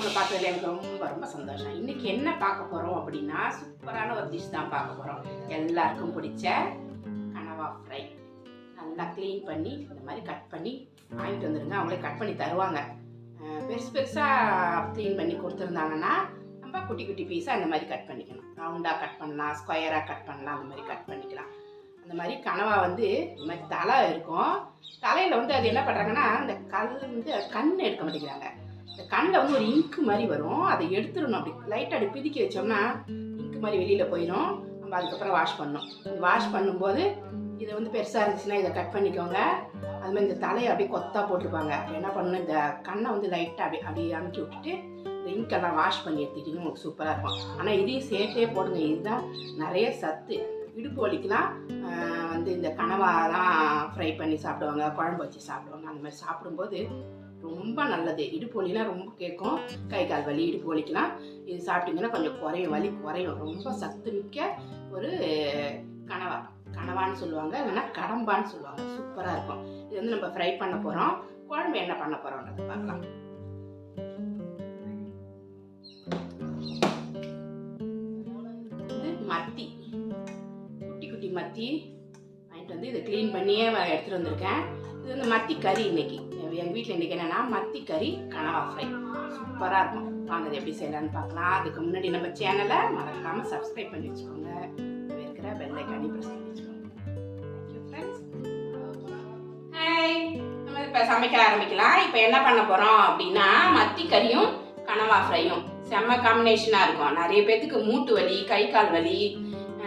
உங்களை பார்த்ததுல எனக்கு ரொம்ப ரொம்ப சந்தோஷம். இன்னைக்கு என்ன பார்க்க போகிறோம் அப்படின்னா சூப்பரான ஒரு டிஷ் தான் பார்க்க போகிறோம் எல்லாருக்கும் பிடிச்ச கனவா ஃப்ரை நல்லா க்ளீன் பண்ணி இந்த மாதிரி கட் பண்ணி வாங்கிட்டு வந்துடுங்க அவங்களே கட் பண்ணி தருவாங்க. பெருசு பெருசாக க்ளீன் பண்ணி கொடுத்துருந்தாங்கன்னா நம்ம குட்டி குட்டி பீஸாக இந்த மாதிரி கட் பண்ணிக்கணும் ரவுண்டாக கட் பண்ணலாம் ஸ்கொயராக கட் பண்ணலாம் அந்த மாதிரி கட் பண்ணிக்கலாம். அந்த மாதிரி கனவா வந்து இந்த மாதிரி தலை இருக்கும். தலையில் வந்து அது என்ன பண்ணுறாங்கன்னா அந்த கல் வந்து கண் எடுக்க மாட்டேங்கிறாங்க. இந்த கண்ணில் வந்து ஒரு இங்கு மாதிரி வரும். அதை எடுத்துடணும் அப்படி. லைட்டாக அப்படி பிதுக்கி வச்சோம்னா இங்கு மாதிரி வெளியில் போயிடும் நம்ம அதுக்கப்புறம் வாஷ் பண்ணோம் வாஷ் பண்ணும்போது இதை வந்து பெருசாக இருந்துச்சுன்னா இதை கட் பண்ணிக்கோங்க. அது மாதிரி இந்த தலையை அப்படியே கொத்தா போட்டிருப்பாங்க. என்ன பண்ணணும்? இந்த கண்ணை வந்து லைட்டாக அப்படி அப்படியே அமுக்கி விட்டுட்டு இந்த இங்கெல்லாம் வாஷ் பண்ணி எடுத்துக்கிட்டீங்க உங்களுக்கு சூப்பராக இருக்கும். ஆனால் இதையும் சேர்த்தே போடுங்க. இதுதான் நிறைய சத்து. இடுப்பு வலிக்கெலாம் வந்து இந்த கனவாலாம் ஃப்ரை பண்ணி சாப்பிடுவாங்க குழம்பு வச்சு சாப்பிடுவாங்க. அந்த மாதிரி சாப்பிடும்போது ரொம்ப நல்லது. இடுப்பு வலிலாம் ரொம்ப கேட்கும். கை கால் வலி இடுப்பு வலிக்கெலாம் இது சாப்பிட்டீங்கன்னா கொஞ்சம் குறையும். வலி குறையும். ரொம்ப சத்து மிக்க ஒரு கனவா கனவான்னு சொல்லுவாங்க. இல்லைன்னா கடம்பான்னு சொல்லுவாங்க. சூப்பராக இருக்கும். இது வந்து நம்ம ஃப்ரை பண்ண போகிறோம் குழம்பு என்ன பண்ண போகிறோன்றதை பார்க்கலாம். மத்தி. குட்டி குட்டி மத்தி வாங்கிட்டு வந்து இதை க்ளீன் பண்ணியே எடுத்துகிட்டு வந்திருக்கேன். இது வந்து மத்தி கறி இன்னைக்கு. எங்கள் வீட்டில் இன்றைக்கி என்னென்னா மத்தி கறி கனவா ஃப்ரை. சூப்பராக இருக்கும். வாங்க இது எப்படி செய்யலான்னு பார்க்கலாம். அதுக்கு முன்னாடி நம்ம சேனலை மறக்காமல் சப்ஸ்கிரைப் பண்ணி வச்சுக்கோங்க. இருக்கிற வெள்ளை ஐக்கானி ப்ரெஸ் பண்ணி வச்சுக்கோங்க. தேங்க்யூ ஃப்ரெண்ட்ஸ் ஹாய் நம்ம இப்போ சமைக்க ஆரம்பிக்கலாம். இப்போ என்ன பண்ண போகிறோம் அப்படின்னா மத்தி கறியும் கனவா ஃப்ரையும். செம்ம காம்பினேஷனாக இருக்கும். நிறைய பேர்த்துக்கு மூட்டு வலி கை கால் வலி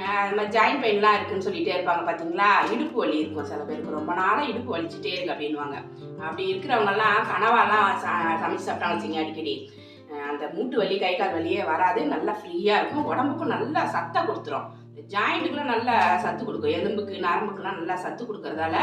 அது மாதிரி ஜாயிண்ட் பெயின்லாம் இருக்குன்னு சொல்லிட்டே இருப்பாங்க பார்த்தீங்களா இடுப்பு வலி இருக்கும் சில பேருக்கு. ரொம்ப நாளாக இடுப்பு வலிச்சுட்டே இருக்கு அப்படின்வாங்க அப்படி இருக்கிறவங்கெல்லாம் கனவாலாம் ச- சமைச்சு சாப்பிட்டாங்க வச்சுங்க அடிக்கடி. அந்த மூட்டு வலி கை கால் வலியே வராது. நல்லா ஃப்ரீயாக இருக்கும். உடம்புக்கும் நல்லா சத்தை கொடுத்துரும். ஜாயிண்ட்டுக்குலாம் நல்லா சத்து கொடுக்கும். எலும்புக்கு நரம்புக்குலாம் நல்லா சத்து கொடுக்கறதால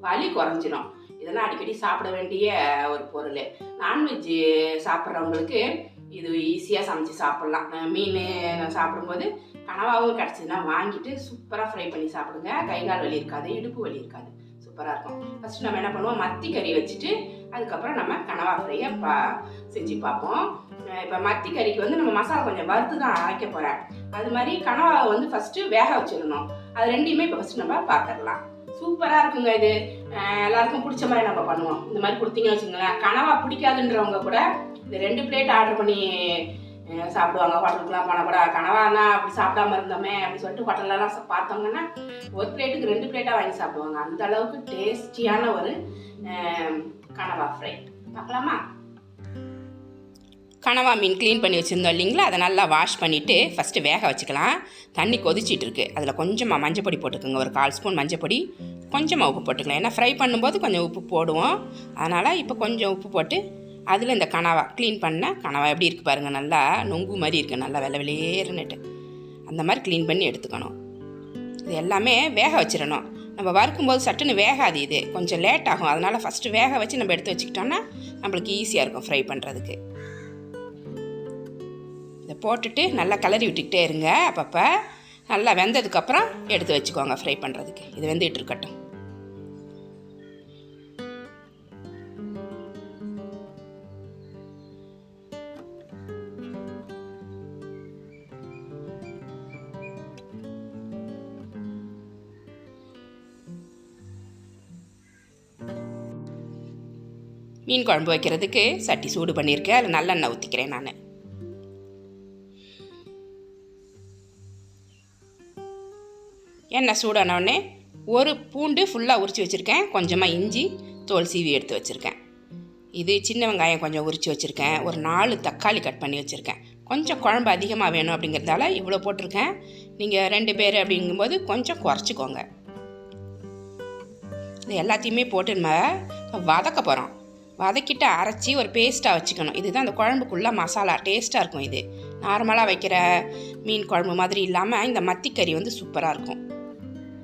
வலி குறைஞ்சிரும். இதெல்லாம் அடிக்கடி சாப்பிட வேண்டிய ஒரு பொருள். நான்வெஜ் சாப்பிட்றவங்களுக்கு இது ஈஸியாக சமைச்சு சாப்பிட்லாம். மீன் சாப்பிடும்போது கனவாவும் கிடச்சிதுன்னா வாங்கிட்டு சூப்பராக ஃப்ரை பண்ணி சாப்பிடுங்க. கை கால் வலி இருக்காது இடுப்பு வலி இருக்காது. சூப்பராக இருக்கும். ஃபஸ்ட்டு நம்ம என்ன பண்ணுவோம்? மத்தி கறி வச்சுட்டு அதுக்கப்புறம் நம்ம கனவா ஃப்ரையை பா செஞ்சு பார்ப்போம். இப்போ மத்தி கறிக்கு வந்து நம்ம மசாலா கொஞ்சம் வறுத்து தான் அரைக்க போகிறேன் அது மாதிரி கனவாவை வந்து ஃபஸ்ட்டு வேக வச்சிடணும். அது ரெண்டையுமே இப்போ ஃபஸ்ட்டு நம்ம பார்த்துடலாம். சூப்பராக இருக்குங்க இது. எல்லாருக்கும் பிடிச்ச மாதிரி நம்ம பண்ணுவோம். இந்த மாதிரி கொடுத்தீங்கன்னு வச்சுக்கோங்களேன். கனவா பிடிக்காதுன்றவங்க கூட இந்த ரெண்டு பிளேட் ஆர்டர் பண்ணி சாப்பிடுவாங்க. ஹோட்டலுக்குலாம் போனால் கூட கனவானா அப்படி சாப்பிடாம இருந்தோமே அப்படி சொல்லிட்டு ஹோட்டல்லலாம் பார்த்தோங்கன்னா பார்த்தோம்னா ஒரு பிளேட்டுக்கு ரெண்டு பிளேட்டாக வாங்கி சாப்பிடுவாங்க. அந்த அளவுக்கு டேஸ்டியான ஒரு கனவா ஃப்ரை. பார்க்கலாமா? கனவா மீன் க்ளீன் பண்ணி வச்சுருந்தோம் இல்லைங்களா? அதை நல்லா வாஷ் பண்ணிவிட்டு ஃபஸ்ட்டு வேக வச்சுக்கலாம். தண்ணி கொதிச்சிட்டு இருக்கு. அதில் கொஞ்சமாக மஞ்சப்பொடி போட்டுக்கோங்க. ஒரு கால் ஸ்பூன் மஞ்சப்பொடி கொஞ்சமாக உப்பு போட்டுக்கலாம். ஏன்னா ஃப்ரை பண்ணும்போது கொஞ்சம் உப்பு போடுவோம். அதனால் இப்போ கொஞ்சம் உப்பு போட்டு அதில் இந்த கனவா க்ளீன் பண்ண கனவா எப்படி இருக்குது பாருங்கள் நல்லா நொங்கு மாதிரி இருக்குது நல்லா வெள்ளை வெளியேறுன்னுட்டு அந்த மாதிரி க்ளீன் பண்ணி எடுத்துக்கணும். இது எல்லாமே வேக வச்சிடணும். நம்ம வறுக்கும்போது சட்டுன்னு வேகாது இது. கொஞ்சம் லேட் ஆகும். அதனால் ஃபஸ்ட்டு வேக வச்சு நம்ம எடுத்து வச்சுக்கிட்டோன்னா நம்மளுக்கு ஈஸியாக இருக்கும் ஃப்ரை பண்ணுறதுக்கு இதை போட்டுட்டு நல்லா கிளறி விட்டுக்கிட்டே இருங்க. அப்பப்போ நல்லா வெந்ததுக்கப்புறம் எடுத்து வச்சுக்கோங்க ஃப்ரை பண்ணுறதுக்கு இது வெந்துகிட்டு இருக்கட்டும். மீன் குழம்பு வைக்கிறதுக்கு சட்டி சூடு பண்ணியிருக்கேன். அதில் நல்லெண்ணெய் ஊற்றிக்கிறேன் நான். எண்ணெய் சூடானவுடனே ஒரு பூண்டு ஃபுல்லாக உரித்து வச்சுருக்கேன். கொஞ்சமாக இஞ்சி தோல் சீவி எடுத்து வச்சுருக்கேன். இது சின்ன வெங்காயம் கொஞ்சம் உரித்து வச்சுருக்கேன். ஒரு நாலு தக்காளி கட் பண்ணி வச்சுருக்கேன். கொஞ்சம் குழம்பு அதிகமாக வேணும் அப்படிங்கிறதால இவ்வளோ போட்டிருக்கேன். நீங்கள் ரெண்டு பேர் அப்படிங்கும்போது கொஞ்சம் குறைச்சிக்கோங்க. இது எல்லாத்தையுமே போட்டு நம்ம வதக்க போகிறோம் வதக்கிட்டு அரைச்சி ஒரு பேஸ்ட்டாக வச்சுக்கணும். இதுதான் அந்த குழம்புக்குள்ள மசாலா. டேஸ்ட்டாக இருக்கும் இது. நார்மலாக வைக்கிற மீன் குழம்பு மாதிரி இல்லாமல் இந்த மத்திக்கறி வந்து சூப்பராக இருக்கும்.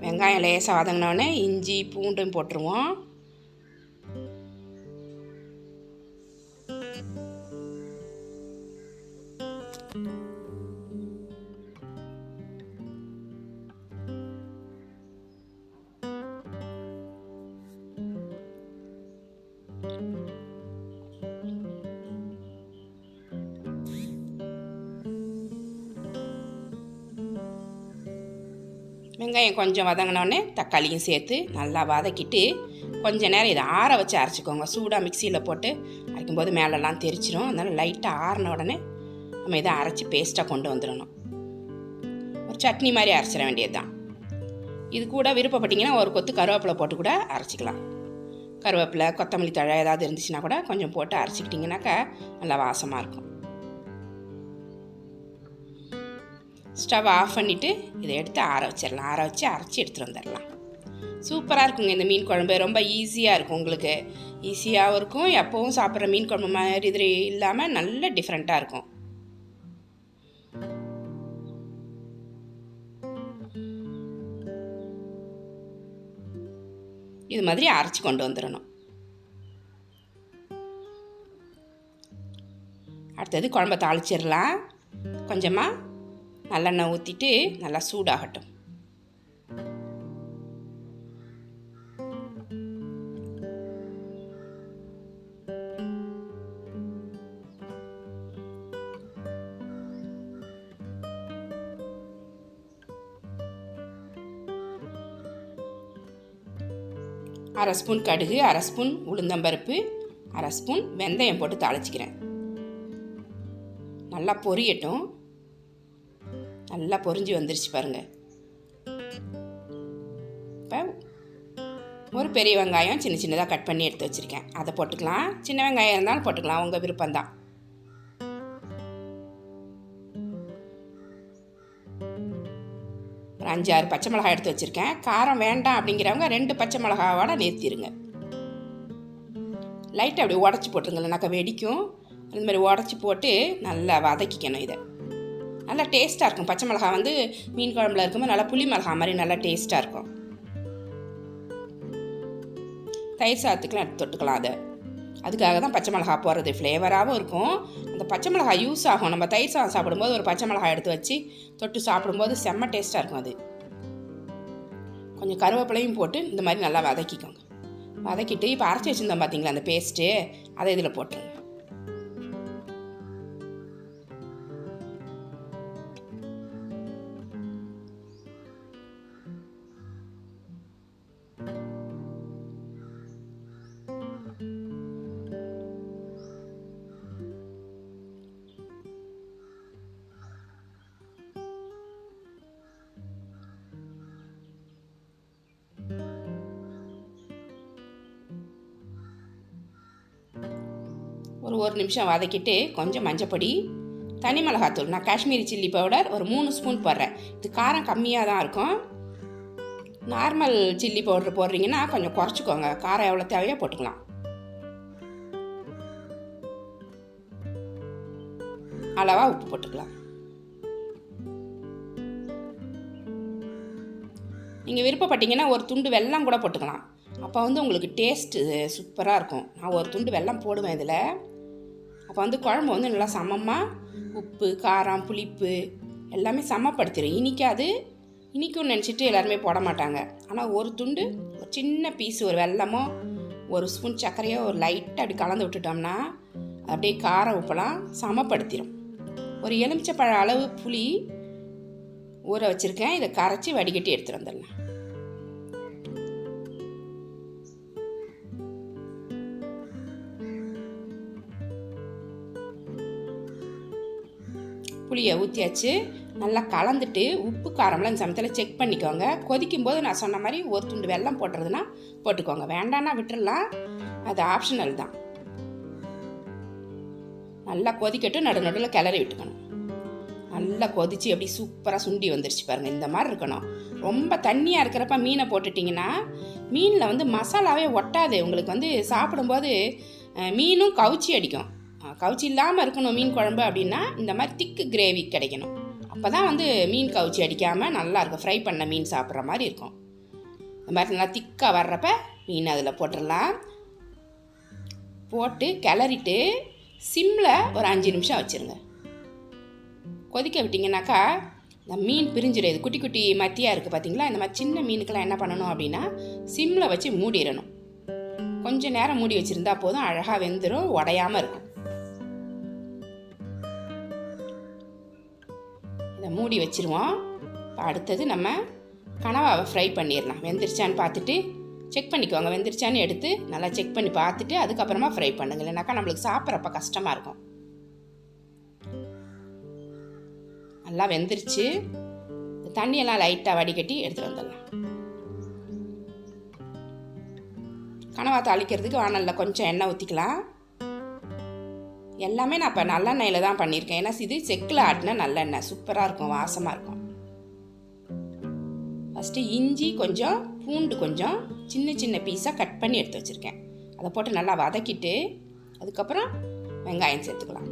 வெங்காயம் லேசாக வதங்கினோடனே இஞ்சி பூண்டும் போட்டுருவோம். வெங்காயம் கொஞ்சம் வதங்கினோடனே தக்காளியும் சேர்த்து நல்லா வதக்கிட்டு கொஞ்ச நேரம் இதை ஆற வச்சு அரைச்சிக்கோங்க. சூடாக மிக்சியில் போட்டு அரைக்கும்போது மேலெல்லாம் தெரிச்சிடும் அதனால் லைட்டாக ஆறின உடனே நம்ம இதை அரைச்சி பேஸ்ட்டாக கொண்டு வந்துடணும். ஒரு சட்னி மாதிரி அரைச்சிட வேண்டியது தான் இது கூட விருப்பப்பட்டிங்கன்னா ஒரு கொத்து கருவேப்பிலை போட்டு கூட அரைச்சிக்கலாம். கருவேப்பிலை கொத்தமல்லி தழை ஏதாவது இருந்துச்சுன்னா கூட கொஞ்சம் போட்டு அரைச்சிக்கிட்டிங்கனாக்கா நல்லா வாசமாக இருக்கும். ஸ்டவ் ஆஃப் பண்ணிவிட்டு இதை எடுத்து ஆற வச்சிடலாம். ஆற வச்சு அரைச்சி எடுத்துகிட்டு வந்துடலாம். சூப்பராக இருக்குங்க இந்த மீன் குழம்பு. ரொம்ப ஈஸியாக இருக்கும் உங்களுக்கு. ஈஸியாகவும் இருக்கும் எப்போவும் சாப்பிட்ற மீன் குழம்பு மாதிரி இது இல்லாமல் நல்ல டிஃப்ரெண்ட்டாக இருக்கும். இது மாதிரி அரைச்சி கொண்டு வந்துடணும். அடுத்தது குழம்ப தாளிச்சிடலாம். கொஞ்சமாக நல்லெண்ணெய் ஊற்றிட்டு நல்லா சூடாகட்டும். அரை ஸ்பூன் கடுகு அரை ஸ்பூன் உளுந்தம்பருப்பு அரை ஸ்பூன் வெந்தயம் போட்டு தாளிச்சிக்கிறேன். நல்லா பொரியட்டும். நல்லா பொரிஞ்சு வந்துருச்சு பாருங்கள் இப்போ ஒரு பெரிய வெங்காயம் சின்ன சின்னதாக கட் பண்ணி எடுத்து வச்சுருக்கேன். அதை போட்டுக்கலாம். சின்ன வெங்காயம் இருந்தாலும் போட்டுக்கலாம். உங்கள் விருப்பம்தான். ஒரு அஞ்சாறு பச்சை மிளகாய் எடுத்து வச்சுருக்கேன். காரம் வேண்டாம் அப்படிங்கிறவங்க ரெண்டு பச்சை மிளகாவோட நிறுத்திடுங்க லைட்டாக அப்படி உடச்சி போட்டுருங்க. இல்லைனாக்கா வெடிக்கும். இந்த மாதிரி உடச்சி போட்டு நல்லா வதக்கிக்கணும் இதை. நல்லா டேஸ்ட்டாக இருக்கும். பச்சை மிளகா வந்து மீன் குழம்புல இருக்கும்போது நல்லா புளி மிளகா மாதிரி நல்லா டேஸ்ட்டாக இருக்கும். தயிர் சாதத்துக்குலாம் எடுத்து தொட்டுக்கலாம் அதை. அதுக்காக தான் பச்சை மிளகா போடுறது. ஃப்ளேவராகவும் இருக்கும். அந்த பச்சை மிளகா யூஸ் ஆகும். நம்ம தயிர் சாதம் சாப்பிடும்போது ஒரு பச்சை மிளகா எடுத்து வச்சு தொட்டு சாப்பிடும்போது செம்ம டேஸ்ட்டாக இருக்கும் அது. கொஞ்சம் கருவேப்பிலையும் போட்டு இந்த மாதிரி நல்லா வதக்கிக்கோங்க. வதக்கிட்டு இப்போ அரைச்சி வச்சுருந்தோம் பார்த்தீங்களா அந்த பேஸ்ட்டு அதை இதில் போட்டுருங்க. ஒரு ஒரு நிமிஷம் வதக்கிட்டு கொஞ்சம் மஞ்சப்பொடி தனி மிளகாத்தூள். நான் காஷ்மீரி சில்லி பவுடர் ஒரு மூணு ஸ்பூன் போடுறேன். இது காரம் கம்மியாக தான் இருக்கும். நார்மல் சில்லி பவுடர் போடுறீங்கன்னா கொஞ்சம் குறைச்சிக்கோங்க. காரம் எவ்வளோ தேவையோ போட்டுக்கலாம். அளவாக உப்பு போட்டுக்கலாம். நீங்கள் விருப்பப்பட்டீங்கன்னா ஒரு துண்டு வெல்லம் கூட போட்டுக்கலாம். அப்போ வந்து உங்களுக்கு டேஸ்ட்டு சூப்பராக இருக்கும். நான் ஒரு துண்டு வெல்லம் போடுவேன் இதில். அப்போ வந்து குழம்பு வந்து நல்லா சமமாக உப்பு காரம் புளிப்பு எல்லாமே சமப்படுத்திடும் இனிக்காது இனிக்கும்னு நினச்சிட்டு எல்லாருமே போட மாட்டாங்க. ஆனால் ஒரு துண்டு ஒரு சின்ன பீஸ் ஒரு வெல்லமோ ஒரு ஸ்பூன் சர்க்கரையோ ஒரு லைட்டாக அப்படி கலந்து விட்டுட்டோம்னா அப்படியே காரம் உப்பெல்லாம் சமப்படுத்திடும் ஒரு எலுமிச்சப்பழ அளவு புளி ஊற வச்சுருக்கேன். இதை கரைச்சி வடிகட்டி எடுத்துகிட்டு வந்துடலாம். புளியை ஊற்றியாச்சு நல்லா கலந்துட்டு உப்பு காரம்லாம் இந்த சமயத்தில் செக் பண்ணிக்கோங்க. கொதிக்கும் போது நான் சொன்ன மாதிரி ஒரு துண்டு வெல்லம் போட்டுறதுன்னா போட்டுக்கோங்க. வேண்டான்னா விட்டுடலாம் அது ஆப்ஷனல் தான். நல்லா கொதிக்கட்டும். நடு நடுவில் கிளறி விட்டுக்கணும். நல்லா கொதிச்சு அப்படி சூப்பராக சுண்டி வந்துருச்சு பாருங்கள் இந்த மாதிரி இருக்கணும். ரொம்ப தண்ணியாக இருக்கிறப்ப மீனை போட்டுட்டிங்கன்னா மீனில் வந்து மசாலாவே ஒட்டாது. உங்களுக்கு வந்து சாப்பிடும்போது மீனும் கவுச்சி அடிக்கும். கவுச்சி இல்லாமல் இருக்கணும் மீன் குழம்பு அப்படின்னா இந்த மாதிரி திக்கு கிரேவி கிடைக்கணும். அப்போ தான் வந்து மீன் கவுச்சி அடிக்காமல் நல்லா இருக்கும். ஃப்ரை பண்ண மீன் சாப்பிட்ற மாதிரி இருக்கும். இந்த மாதிரி நல்லா திக்காக வர்றப்ப மீன் அதில் போட்டுடலாம். போட்டு கிளறிட்டு சிம்மில் ஒரு அஞ்சு நிமிஷம் வச்சுருங்க. கொதிக்க விட்டிங்கனாக்கா இந்த மீன் பிரிஞ்சிடும். இது குட்டி குட்டி மத்தியாக இருக்குது பார்த்தீங்களா இந்த மாதிரி சின்ன மீனுக்கெல்லாம் என்ன பண்ணணும் அப்படின்னா சிம்மில் வச்சு மூடிடணும். கொஞ்சம் நேரம் மூடி வச்சுருந்தா போதும். அழகாக வெந்துடும் உடையாமல் இருக்கும். மூடி வச்சிருவோம். இப்போ அடுத்தது நம்ம கனவாவை ஃப்ரை பண்ணிடலாம். வெந்துருச்சான்னு பார்த்துட்டு செக் பண்ணிக்கோங்க. வெந்துருச்சான்னு எடுத்து நல்லா செக் பண்ணி பார்த்துட்டு அதுக்கப்புறமா ஃப்ரை பண்ணுங்க. இல்லைனாக்கா நம்மளுக்கு சாப்பிட்றப்ப கஷ்டமாக இருக்கும். நல்லா வெந்துருச்சு. தண்ணியெல்லாம் லைட்டாக வடிகட்டி எடுத்துகிட்டு வந்துடலாம். கனவா தாளிக்கிறதுக்கு வானலில் கொஞ்சம் எண்ணெய் ஊற்றிக்கலாம் எல்லாமே நான் இப்போ நல்லெண்ணெயில் தான் பண்ணியிருக்கேன். ஏன்னா இது செக்கில் ஆட்டின நல்லெண்ணெய். சூப்பராக இருக்கும் வாசமாக இருக்கும். ஃபஸ்ட்டு இஞ்சி கொஞ்சம் பூண்டு கொஞ்சம் சின்ன சின்ன பீஸாக கட் பண்ணி எடுத்து வச்சுருக்கேன். அதை போட்டு நல்லா வதக்கிட்டு அதுக்கப்புறம் வெங்காயம் சேர்த்துக்கலாம்.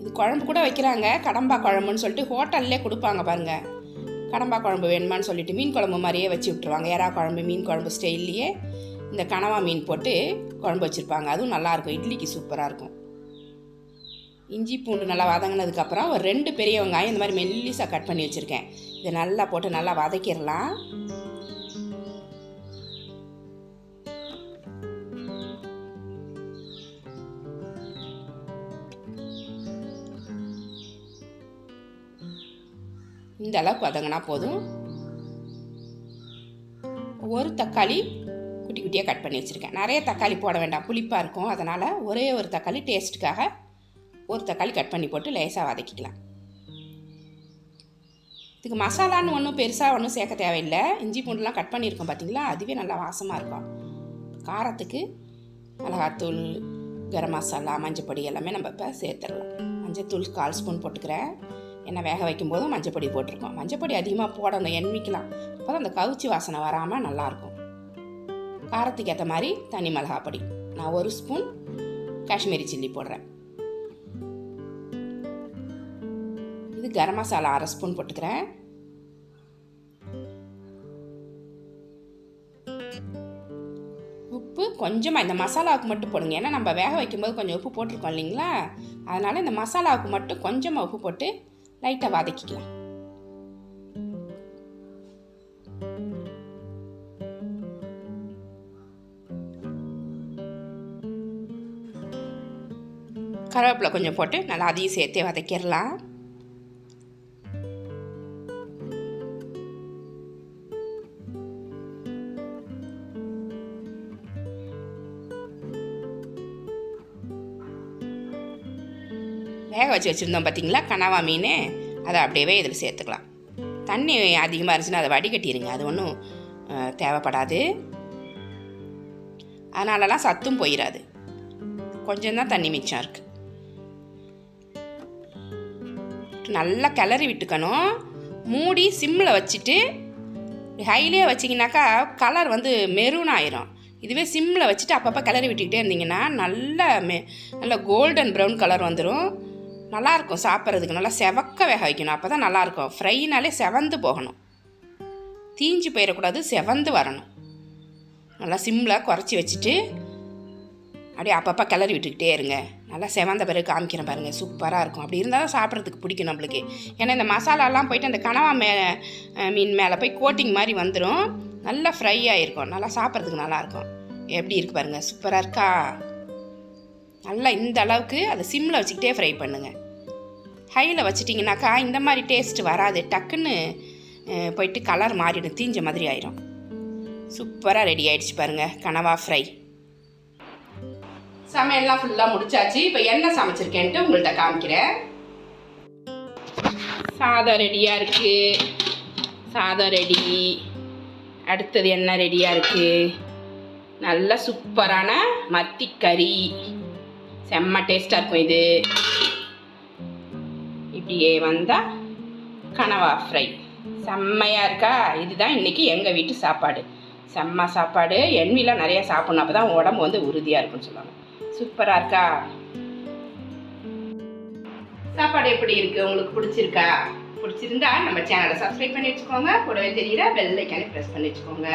இது குழம்பு கூட வைக்கிறாங்க. கடம்பா குழம்புன்னு சொல்லிட்டு ஹோட்டல்லே கொடுப்பாங்க பாருங்கள் கடம்பா குழம்பு வேணுமான்னு சொல்லிட்டு மீன் குழம்பு மாதிரியே வச்சு விட்ருவாங்க எறா குழம்பு மீன் குழம்பு ஸ்டைல்லையே இந்த கனவா மீன் போட்டு குழம்பு வச்சுருப்பாங்க. அதுவும் நல்லாயிருக்கும். இட்லிக்கு சூப்பராக இருக்கும் இஞ்சி பூண்டு நல்லா வதங்கினதுக்கப்புறம் ஒரு ரெண்டு பெரிய வெங்காயம் இந்த மாதிரி மெல்லிசாக கட் பண்ணி வச்சுருக்கேன். இதை நல்லா போட்டு நல்லா வதக்கிடலாம். இந்த அளவுக்கு வதங்கினா போதும். ஒரு தக்காளி குட்டி குட்டியாக கட் பண்ணி வச்சுருக்கேன். நிறைய தக்காளி போட வேண்டாம். புளிப்பாக இருக்கும். அதனால் ஒரே ஒரு தக்காளி டேஸ்ட்டுக்காக ஒரு தக்காளி கட் பண்ணி போட்டு லேசாக வதக்கிக்கலாம். இதுக்கு மசாலான்னு ஒன்றும் பெருசாக ஒன்றும் சேர்க்க தேவையில்லை. இஞ்சி பூண்டுலாம் கட் பண்ணியிருக்கோம் பார்த்தீங்களா அதுவே நல்லா வாசமாக இருக்கும். காரத்துக்கு மிளகாத்தூள் கரம் மசாலா மஞ்சப்பொடி எல்லாமே நம்ம இப்போ சேர்த்துடலாம். மஞ்சத்தூள் கால் ஸ்பூன் போட்டுக்கிறேன். எண்ணெய் வேக வைக்கும் போதும் மஞ்சப்பொடி போட்டிருக்கோம். மஞ்சப்பொடி அதிகமாக போடணும் எண்ணிக்கலாம். அப்போ தான் அந்த கவுச்சி வாசனை வராமல் நல்லாயிருக்கும் காரத்துக்கு ஏற்ற மாதிரி தனி மிளகா பொடி. நான் ஒரு ஸ்பூன் காஷ்மீரி சில்லி போடுறேன். இது கரம் மசாலா அரை ஸ்பூன் போட்டுக்கிறேன். உப்பு கொஞ்சமாக இந்த மசாலாவுக்கு மட்டும் போடுங்க. ஏன்னா நம்ம வேக வைக்கும்போது கொஞ்சம் உப்பு போட்டிருக்கோம் இல்லைங்களா? அதனால் இந்த மசாலாவுக்கு மட்டும் கொஞ்சமாக உப்பு போட்டு லைட்டாக வதக்கிக்கலாம். கருவேப்பிலை கொஞ்சம் போட்டு நல்லா அதையும் சேர்த்தே வதக்கிடலாம். வேக வச்சு வச்சுருந்தோம் பார்த்தீங்களா? கனவா மீன். அதை அப்படியே இதில் சேர்த்துக்கலாம். தண்ணி அதிகமாக இருந்துச்சுன்னா அதை வடிகட்டிடுங்க அது ஒன்றும் தேவைப்படாது. அதனாலலாம் சத்தும் போயிடாது கொஞ்சம்தான் தண்ணி மிச்சம் இருக்குது நல்லா கிளறி விட்டுக்கணும். மூடி சிம்மில் வச்சுட்டு ஹைலே வச்சிங்கனாக்கா கலர் வந்து மெரூன் ஆயிரும். இதுவே சிம்மில் வச்சுட்டு அப்பப்போ கிளறி விட்டுக்கிட்டே இருந்தீங்கன்னா நல்ல மெ நல்ல கோல்டன் ப்ரௌன் கலர் வந்துடும் நல்லாயிருக்கும் சாப்பிட்றதுக்கு. நல்லா செவக்க வேக வைக்கணும். அப்போ தான் நல்லாயிருக்கும். ஃப்ரைனாலே செவந்து போகணும். தீஞ்சு போயிடக்கூடாது செவந்து வரணும். நல்லா சிம்மில் குறைச்சி வச்சுட்டு அப்படியே அப்பப்போ கிளறி விட்டுக்கிட்டே இருங்க. நல்லா செவந்த பிறகு காமிக்கிறேன் பாருங்கள் சூப்பராக இருக்கும். அப்படி இருந்தால் தான் சாப்பிட்றதுக்கு பிடிக்கும் நம்மளுக்கு. ஏன்னா இந்த மசாலாலாம் போயிட்டு அந்த கனவா மே மீன் மேலே போய் கோட்டிங் மாதிரி வந்துடும் நல்லா ஃப்ரை ஆகிருக்கும் நல்லா சாப்பிட்றதுக்கு நல்லாயிருக்கும் எப்படி இருக்குது பாருங்கள் சூப்பராக இருக்கா? நல்லா இந்த அளவுக்கு அதை சிம்மில் வச்சுக்கிட்டே ஃப்ரை பண்ணுங்கள் ஹையில் வச்சிட்டிங்கனாக்கா இந்த மாதிரி டேஸ்ட் வராது. டக்குன்னு போயிட்டு கலர் மாறிடும். தீஞ்ச மாதிரி ஆயிரும். சூப்பராக ரெடி ஆயிடுச்சு பாருங்கள் கனவா ஃப்ரை சமையல்லாம் ஃபுல்லாக முடிச்சாச்சு. இப்போ என்ன சமைச்சிருக்கேன்ட்டு உங்கள்கிட்ட காமிக்கிறேன். சாதம் ரெடியாக இருக்குது சாதம் ரெடி அடுத்தது என்ன ரெடியாக இருக்குது நல்ல சூப்பரான மத்தி கறி. செம்ம டேஸ்ட்டாக இருக்கும் இது. இப்படியே வந்தால் கனவா ஃப்ரை செம்மையாக இருக்கா? இதுதான் இன்றைக்கி எங்கள் வீட்டு சாப்பாடு. செம்ம சாப்பாடு. எண்ணெயெலாம் நிறையா சாப்பிட்ணும். அப்போ தான் உடம்பு வந்து உறுதியாக இருக்குன்னு சொல்லுவாங்க. சூப்பராக இருக்கா? சாப்பாடு எப்படி இருக்குது உங்களுக்கு பிடிச்சிருக்கா? பிடிச்சிருந்தா நம்ம சேனலை சப்ஸ்கிரைப் பண்ணி வச்சுக்கோங்க. கூடவே தெரியுற பெல் ஐக்கானே ப்ரெஸ் பண்ணி வச்சுக்கோங்க.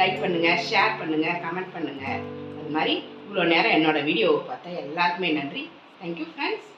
லைக் பண்ணுங்கள் ஷேர் பண்ணுங்கள் கமெண்ட் பண்ணுங்கள் அது மாதிரி இவ்வளோ நேரம் என்னோடய வீடியோவை பார்த்தா எல்லாருக்குமே நன்றி. Thank you friends